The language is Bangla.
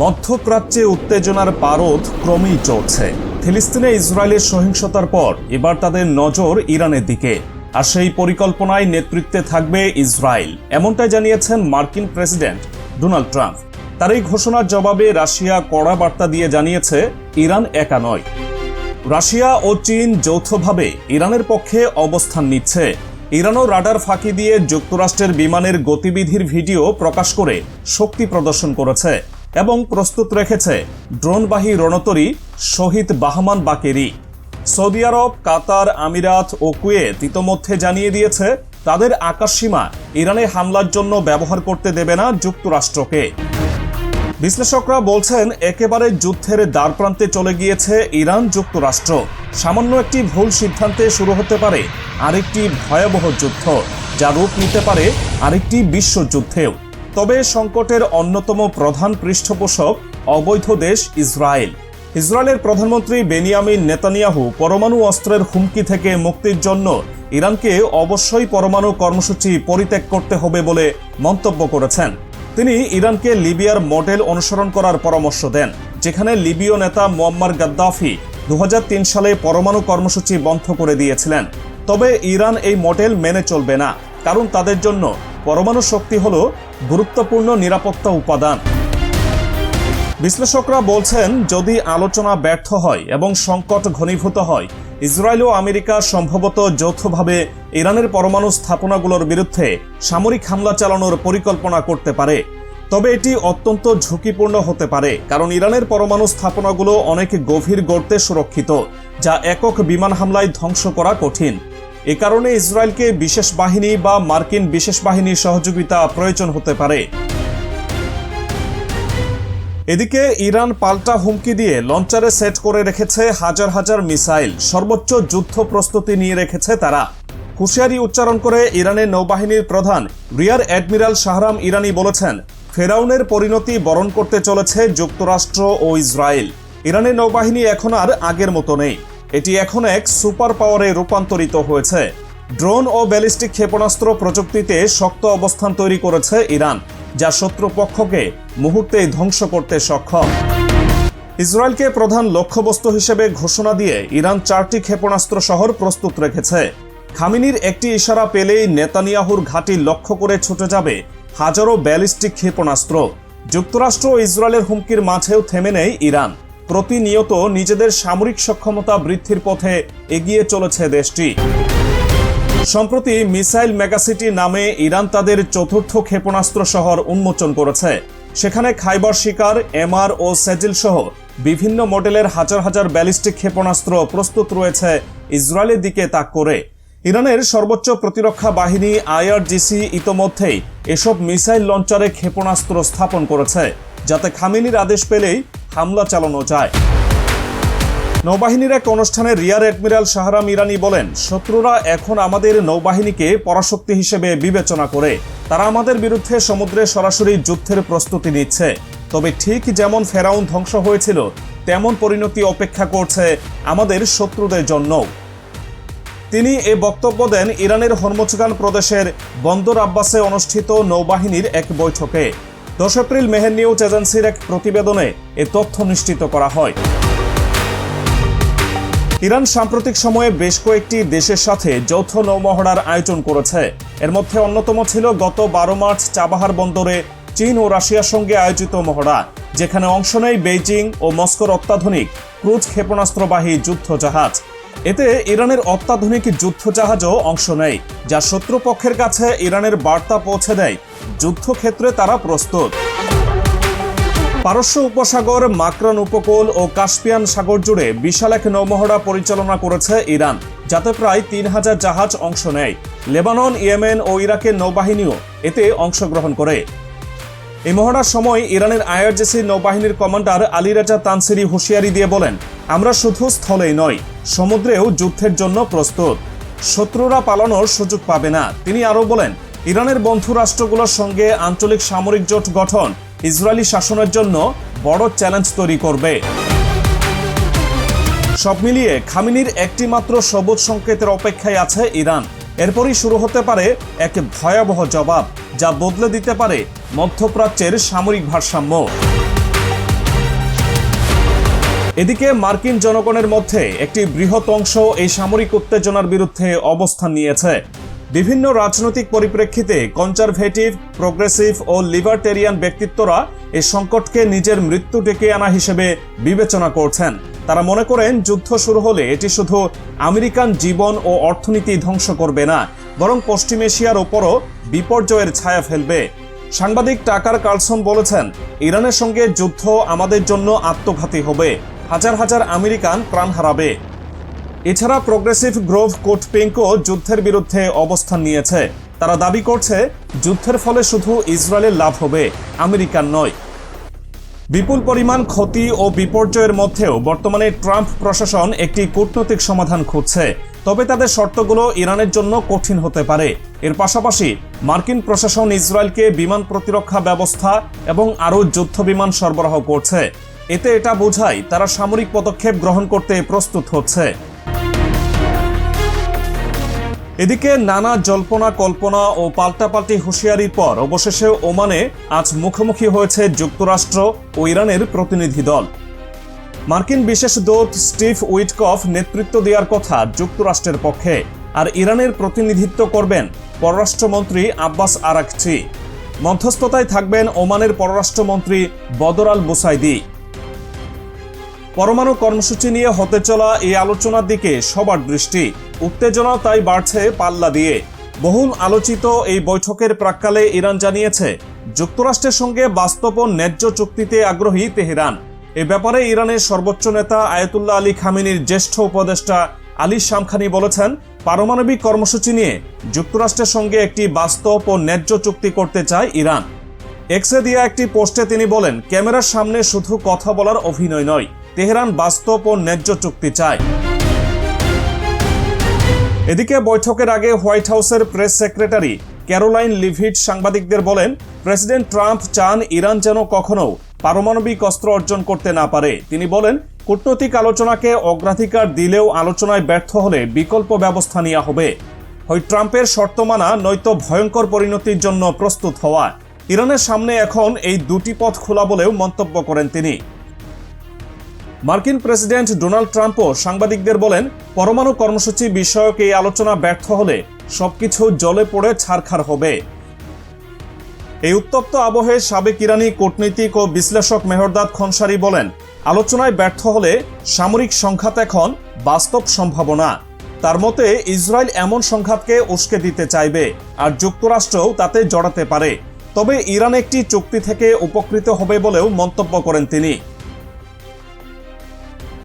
মধ্যপ্রাচ্যে উত্তেজনার পারদ ক্রমেই চলছে। ফিলিস্তিনে ইসরায়েলের সহিংসতার পর এবার তাদের নজর ইরানের দিকে। আর সেই পরিকল্পনায় নেতৃত্বে থাকবে ইসরায়েল, এমনটাই জানিয়েছেন মার্কিন প্রেসিডেন্ট ডোনাল্ড ট্রাম্প। তার এই ঘোষণার জবাবে রাশিয়া কড়া বার্তা দিয়ে জানিয়েছে, ইরান একা নয়। রাশিয়া ও চীন যৌথভাবে ইরানের পক্ষে অবস্থান নিচ্ছে। ইরানও রাডার ফাঁকি দিয়ে যুক্তরাষ্ট্রের বিমানের গতিবিধির ভিডিও প্রকাশ করে শক্তি প্রদর্শন করেছে। এবং প্রস্তুত রেখেছে ড্রোনবাহী রণতরী শহীদ বাহমান বাকেরি। সৌদি আরব, কাতার, আমিরাত ও কুয়েত ইতোমধ্যে জানিয়ে দিয়েছে তাদের আকাশসীমা ইরানে হামলার জন্য ব্যবহার করতে দেবে না যুক্তরাষ্ট্রকে। বিশ্লেষকরা বলছেন, একেবারে যুদ্ধের দ্বারপ্রান্তে চলে গিয়েছে ইরান যুক্তরাষ্ট্র। সামান্য একটি ভুল সিদ্ধান্তে শুরু হতে পারে আরেকটি ভয়াবহ যুদ্ধ, যা রূপ নিতে পারে আরেকটি বিশ্বযুদ্ধেও। তবে সংকটের অন্যতম প্রধান পৃষ্ঠপোষক অবৈধ দেশ ইসরায়েল। ইসরায়েলের প্রধানমন্ত্রী বেনিয়ামিন নেতানিয়াহু পরমাণু অস্ত্রের হুমকি থেকে মুক্তির জন্য ইরানকে অবশ্যই পরমাণু কর্মসূচি পরিত্যাগ করতে হবে বলে মন্তব্য করেছেন। তিনি ইরানকে লিবিয়ার মডেল অনুসরণ করার পরামর্শ দেন, যেখানে লিবীয় নেতা মোয়াম্মার গাদ্দাফি দু হাজার তিন সালে পরমাণু কর্মসূচি বন্ধ করে দিয়েছিলেন। তবে ইরান এই মডেল মেনে চলবে না, কারণ তাদের জন্য পরমাণু শক্তি হল গুরুত্বপূর্ণ নিরাপত্তা উপাদান। বিশ্লেষকরা বলছেন, যদি আলোচনা ব্যর্থ হয় এবং সংকট ঘনীভূত হয়, ইসরায়েল ও আমেরিকা সম্ভবত যৌথভাবে ইরানের পরমাণু স্থাপনাগুলোর বিরুদ্ধে সামরিক হামলা চালানোর পরিকল্পনা করতে পারে। তবে এটি অত্যন্ত ঝুঁকিপূর্ণ হতে পারে, কারণ ইরানের পরমাণু স্থাপনাগুলো অনেক গভীর গর্তে সুরক্ষিত, যা একক বিমান হামলায় ধ্বংস করা কঠিন। এ কারণে ইসরায়েলকে বিশেষ বাহিনী বা মার্কিন বিশেষ বাহিনীর সহযোগিতা প্রয়োজন হতে পারে। এদিকে ইরান পাল্টা হুমকি দিয়ে লঞ্চারে সেট করে রেখেছে হাজার হাজার মিসাইল। সর্বোচ্চ যুদ্ধ প্রস্তুতি নিয়ে রেখেছে তারা। হুঁশিয়ারি উচ্চারণ করে ইরানের নৌবাহিনীর প্রধান রিয়ার অ্যাডমিরাল শাহরাম ইরানি বলেছেন, ফেরাউনের পরিণতি বরণ করতে চলেছে যুক্তরাষ্ট্র ও ইসরায়েল। ইরানের নৌবাহিনী এখন আর আগের মতো নেই। এটি এখন এক সুপার পাওয়ারে রূপান্তরিত হয়েছে। ড্রোন ও ব্যালিস্টিক ক্ষেপণাস্ত্র প্রযুক্তিতে শক্ত অবস্থান তৈরি করেছে ইরান, যা শত্রুপক্ষকে মুহূর্তেই ধ্বংস করতে সক্ষম। ইসরায়েলকে প্রধান লক্ষ্যবস্তু হিসেবে ঘোষণা দিয়ে ইরান চারটি ক্ষেপণাস্ত্র শহর প্রস্তুত রেখেছে। খামিনির একটি ইশারা পেলেই নেতানিয়াহুর ঘাঁটি লক্ষ্য করে ছুটে যাবে হাজারো ব্যালিস্টিক ক্ষেপণাস্ত্র। যুক্তরাষ্ট্র ও ইসরায়েলের হুমকির মাঝেও থেমে নেই ইরান। প্রতিনিয়ত নিজেদের সামরিক সক্ষমতা বৃদ্ধির পথে এগিয়ে চলেছে দেশটি। সম্প্রতি মিসাইল মেগাসিটি নামে ইরান তাদের চতুর্থ ক্ষেপণাস্ত্র শহর উন্মোচন করেছে। সেখানে খাইবার শিকার, এমআর ও সেজিল সহ বিভিন্ন মডেলের হাজার হাজার ব্যালিস্টিক ক্ষেপণাস্ত্র প্রস্তুত রয়েছে ইসরায়েলের দিকে তাক করে। ইরানের সর্বোচ্চ প্রতিরক্ষা বাহিনী আইআরজিসি ইতোমধ্যেই এসব মিসাইল লঞ্চারে ক্ষেপণাস্ত্র স্থাপন করেছে, যাতে খামিনির আদেশ পেলেই হামলা চালানো যায়। নৌবাহিনীর এক অনুষ্ঠানে রিয়ার অ্যাডমিরাল শাহরাম ইরানি বলেন, শত্রুরা এখন আমাদের নৌবাহিনীকে পরাশক্তি হিসেবে বিবেচনা করে। তারা আমাদের বিরুদ্ধে সমুদ্রে সরাসরি যুদ্ধের প্রস্তুতি নিচ্ছে। তবে ঠিক যেমন ফেরাউন ধ্বংস হয়েছিল, তেমন পরিণতি অপেক্ষা করছে আমাদের শত্রুদের জন্য। তিনি এ বক্তব্য দেন ইরানের হরমোচগান প্রদেশের বন্দর আব্বাসে অনুষ্ঠিত নৌবাহিনীর এক বৈঠকে। দশ এপ্রিল মেহের নিউজ এজেন্সির এক প্রতিবেদনে এ তথ্য নিশ্চিত করা হয়। ইরান সাম্প্রতিক সময়ে বেশ কয়েকটি দেশের সাথে যৌথ নৌমহড়ার আয়োজন করেছে। এর মধ্যে অন্যতম ছিল গত বারো মার্চ চাবাহার বন্দরে চীন ও রাশিয়ার সঙ্গে আয়োজিত মহড়া, যেখানে অংশ নেয় বেইজিং ও মস্কোর অত্যাধুনিক ক্রুজ ক্ষেপণাস্ত্রবাহী যুদ্ধ জাহাজ এতে ইরানের অত্যাধুনিক যুদ্ধ জাহাজও অংশ নেয়, যা শত্রুপক্ষের কাছে ইরানের বার্তা পৌঁছে দেয় যুদ্ধক্ষেত্রে তারা প্রস্তুত। পারস্য উপসাগর, মাকরান উপকূল ও কাস্পিয়ান সাগর জুড়ে বিশাল এক নৌমহড়া পরিচালনা করেছে ইরান, যাতে প্রায় তিন হাজার জাহাজ অংশ নেয়। লেবানন, ইয়েমেন ও ইরাকের নৌবাহিনীও এতে অংশগ্রহণ করে। এই মহড়ার সময় ইরানের আইআরজেসি নৌবাহিনীর কমান্ডার আলী রাজা তানসিরি হুঁশিয়ারি দিয়ে বলেন, আমরা শুধু স্থলেই নয়, সমুদ্রেও যুদ্ধের জন্য প্রস্তুত। শত্রুরা পালানোর সুযোগ পাবে না। তিনি আরও বলেন ইরানের বন্ধু রাষ্ট্রগুলোর সঙ্গে আঞ্চলিক সামরিক জোট গঠন ইসরায়েলি শাসনের জন্য বড় চ্যালেঞ্জ তৈরি করবে। সব মিলিয়ে খামিনির একটি মাত্র সবুজ সংকেতের অপেক্ষায় আছে ইরান। এরপরই শুরু হতে পারে এক ভয়াবহ জবাব, যা বদলে দিতে পারে মধ্যপ্রাচ্যের সামরিক ভারসাম্য। এদিকে মার্কিন জনগণের মধ্যে একটি বৃহৎ অংশ এই সামরিক উত্তেজনার বিরুদ্ধে অবস্থান নিয়েছে। বিভিন্ন রাজনৈতিক পরিপ্রেক্ষিতে কনজারভেটিভ প্রোগ্রেসিভ ও লিবার্টেরিয়ান ব্যক্তিত্বরা এই সংকটকে নিজের মৃত্যু ডেকে আনা হিসেবে বিবেচনা করছেন। তারা মনে করেন যুদ্ধ শুরু হলে এটি শুধু আমেরিকান জীবন ও অর্থনীতি ধ্বংস করবে না, বরং পশ্চিম এশিয়ার ওপরও বিপর্যয়ের ছায়া ফেলবে। সাংবাদিক টাকার কার্লসন বলেছেন, ইরানের সঙ্গে যুদ্ধ আমাদের জন্য আত্মঘাতী হবে। হাজার হাজার আমেরিকান প্রাণ হারাবে। এছাড়া প্রগ্রেসিভ গ্রোভ কোট পিঙ্কও যুদ্ধের বিরুদ্ধে অবস্থান নিয়েছে। তারা দাবি করছে, যুদ্ধের ফলে শুধু ইসরায়েলের লাভ হবে, আমেরিকার নয়। বিপুল পরিমাণ ক্ষতি ও বিপর্যয়ের মধ্যেও বর্তমানে ট্রাম্প প্রশাসন একটি কূটনৈতিক সমাধান খুঁজছে। তবে তাদের শর্তগুলো ইরানের জন্য কঠিন হতে পারে। এর পাশাপাশি মার্কিন প্রশাসন ইসরায়েলকে বিমান প্রতিরক্ষা ব্যবস্থা এবং আরও যুদ্ধ বিমান সরবরাহ করছে। এতে এটা বোঝায় তারা সামরিক পদক্ষেপ গ্রহণ করতে প্রস্তুত হচ্ছে। এদিকে নানা জল্পনা, কল্পনা ও পাল্টাপাল্টি হুঁশিয়ারির পর অবশেষে ওমানে আজ মুখোমুখি হয়েছে যুক্তরাষ্ট্র ও ইরানের প্রতিনিধি দল। মার্কিন বিশেষ দূত স্টিভ উইটকফ নেতৃত্ব দেওয়ার কথা যুক্তরাষ্ট্রের পক্ষে, আর ইরানের প্রতিনিধিত্ব করবেন পররাষ্ট্রমন্ত্রী আব্বাস আরাকচি। মধ্যস্থতায় থাকবেন ওমানের পররাষ্ট্রমন্ত্রী বদর আল বুসাইদি পরমাণু কর্মসূচি নিয়ে হতে চলা এই আলোচনার দিকে সবার দৃষ্টি। উত্তেজনা তাই বাড়ছে পাল্লা দিয়ে। বহুল আলোচিত এই বৈঠকের প্রাক্কালে ইরান জানিয়েছে, যুক্তরাষ্ট্রের সঙ্গে বাস্তব ও ন্যায্য চুক্তিতে আগ্রহী তেহরান। এ ব্যাপারে ইরানের সর্বোচ্চ নেতা আয়াতুল্লাহ আলী খামিনির জ্যেষ্ঠ উপদেষ্টা আলী শামখানি বলেছেন, পারমাণবিক কর্মসূচি নিয়ে যুক্তরাষ্ট্রের সঙ্গে একটি বাস্তব ও ন্যায্য চুক্তি করতে চায় ইরান। এক্সে দিয়া একটি পোস্টে তিনি বলেন, ক্যামেরার সামনে শুধু কথা বলার অভিনয় নয়। তেহরান বাস্তব ও ন্যায্য চুক্তি চায়। এদিকে বৈঠকের আগে হোয়াইট হাউসের প্রেস সেক্রেটারি ক্যারোলাইন লিভিট সাংবাদিকদের বলেন, প্রেসিডেন্ট ট্রাম্প চান ইরান যেন কখনো পারমাণবিক অস্ত্র অর্জন করতে না পারে। তিনি বলেন, কূটনৈতিক আলোচনাকে অগ্রাধিকার দিলেও আলোচনায় ব্যর্থ হলে বিকল্প ব্যবস্থা নেওয়া হবে। হয় ট্রাম্পের শর্ত মানা নয়তো ভয়ঙ্কর পরিণতির জন্য প্রস্তুত হওয়া। ইরানের সামনে এখন এই দুটি পথ খোলা বলেও মন্তব্য করেন তিনি। মার্কিন প্রেসিডেন্ট ডোনাল্ড ট্রাম্পও সাংবাদিকদের বলেন, পরমাণু কর্মসূচি বিষয়ক এই আলোচনা ব্যর্থ হলে সবকিছু জলে পড়ে ছারখার হবে। এই উত্তপ্ত আবহে সাবেক ইরানি কূটনীতিক ও বিশ্লেষক মেহরদাদ খনসারি বলেন, আলোচনায় ব্যর্থ হলে সামরিক সংঘাত এখন বাস্তব সম্ভাবনা। তার মতে, ইসরায়েল এমন সংঘাতকে উস্কে দিতে চাইবে, আর যুক্তরাষ্ট্রও তাতে জড়াতে পারে। তবে ইরান একটি চুক্তি থেকে উপকৃত হবে বলেও মন্তব্য করেন তিনি।